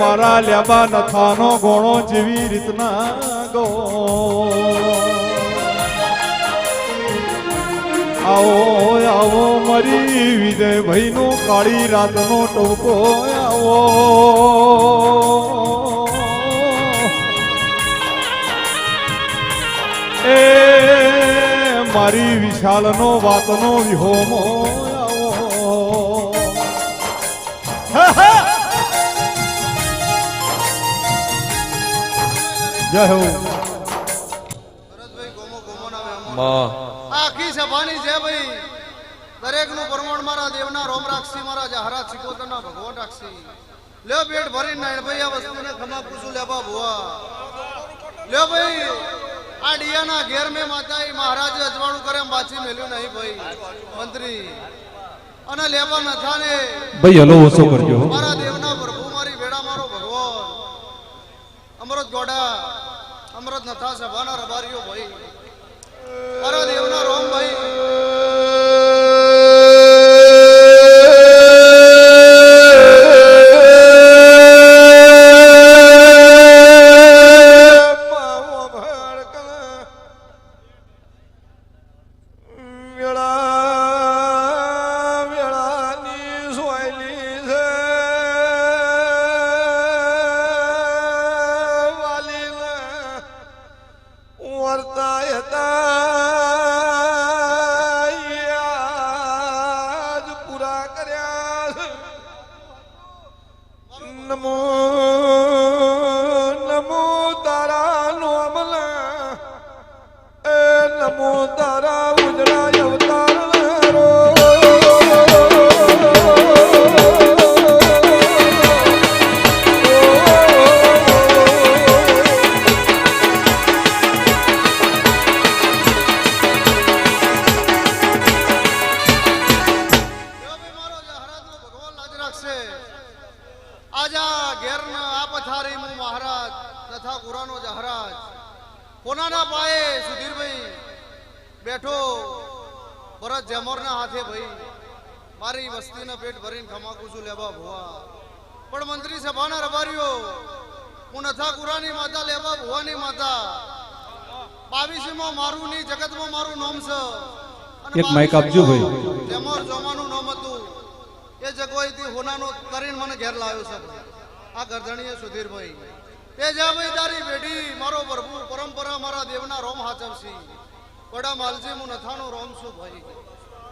મારા લેબા નથાનો ગોણો જેવી રીતના ગો. આવો આવો મરી વિજય ભાઈનો કાળી રાતનો ટોકો આવો. એ મારી વિશાલનો વાતનો વિહોમો જય હો. આખી સભાની છે ભાઈ. દરેકનું પ્રમાણ મારા દેવના રોમ રાખશી મારા જહરા સિકોતર ના ભગવાન રાખશી લ્યો પેટ ભરી નાયણ ભાઈ આ વસ્તુને ખમા પૂછું લેબા ભુવા. લ્યો ભાઈ આ ડિયાના ઘેર મેં માતા એ મહારાજે અજવાળું કરે એમ બાછી મેલ્યું નહીં ભાઈ. મંત્રી. અને લેબા નથાને ભાઈ હલો ઓછો કરજો મારા દેવના પ્રભુ મારી વેડા મારો ભગવાન અમૃત ગોડા. અમૃત નથા સભાના રબારીઓ ભાઈ. અરે દેવના રોમ ભાઈ. છે. નમો નમો તારા નોમલા એ નમો તારા આજા ઘેરના આ પથારી હું મહારાજ તથા ગુરાનો જહરાજ કોનાના પાયે સુધીરભાઈ બેઠો ભરત જેમોરના હાથે ભાઈ મારી વસ્તીના પેટ ભરીને ખમાકું છું લેવા ભુવા. પણ મંત્રી સભાના રબારીઓ હું નથા કુરાની માતા લેવા ભુવાની માતા. બાવીસીમાં મારું નહીં જગતમાં મારું નામ છે. એક માઈક આપજો ભાઈ. જેમોર જોમાનું એ જગવાઈથી હોનાનો કરીને મને ઘેર લાવ્યો છે. આ ગરધણીએ સુધીરભાઈ. એ જ્યાં તારી બેટી મારો પ્રભુ, પરંપરા મારા દેવના રોમ હાચવશી વડા માલજી, હું નથાનો રોમ છું ભાઈ.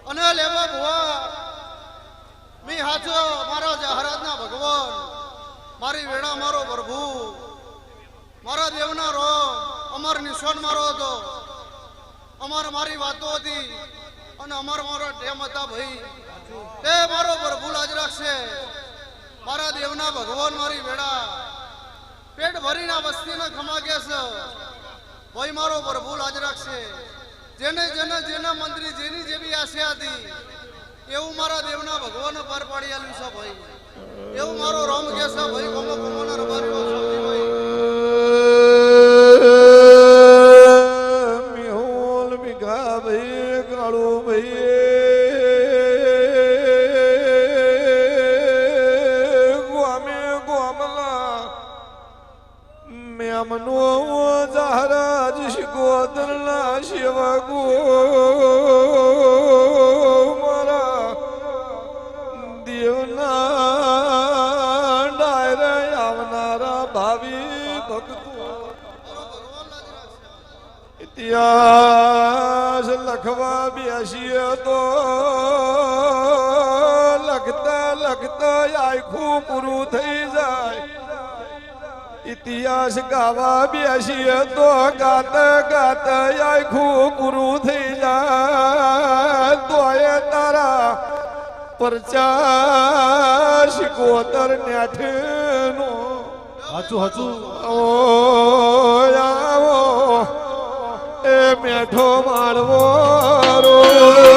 અને લેવા ભુવા, મી હાચો મારા જહરાજના ભગવાન, મારી વેણા મારો પ્રભુ, મારા દેવના રોમ, અમર નિશાન મારો હતો. અમાર મારી વાતો હતી અને અમાર મારો ટેમ હતા ભાઈ. તે મારો પ્રભુ લાજ રાખશે. મારા દેવના ભગવાન મારી વેડા. પેટ ભરીને વસ્તીને ખમા કે છે. ભાઈ મારો પ્રભુ લાજ રાખશે. જેને જેને, જેના મંત્રી જેની જેવી આશા હતી, એવું મારા દેવના ભગવાન પર પાડી આલ્યું છે ભાઈ. એવું મારો રોમ કે છે ભાઈ, કોમો કોમોના રબારીઓ. ગોમે ગોમલા મેમનો જહરાજ શિકોતરના શિવગો. મારા દેવના ડાયરે આવનારા ભાવિ ભક્તો. ઇતિહાસ લખવા બેસીએ તો લખતા લખતા આખું પૂરું થઈ જાય. ઇતિહાસ ગાવા બેસીએ તો ગાતા ગાતા આખું પૂરું થઈ જાય. તોય તારા પરચાશ શિકોતર નેઠનો. હાચું હાચું. ઓ આવો. એ મેઠો માળવો રો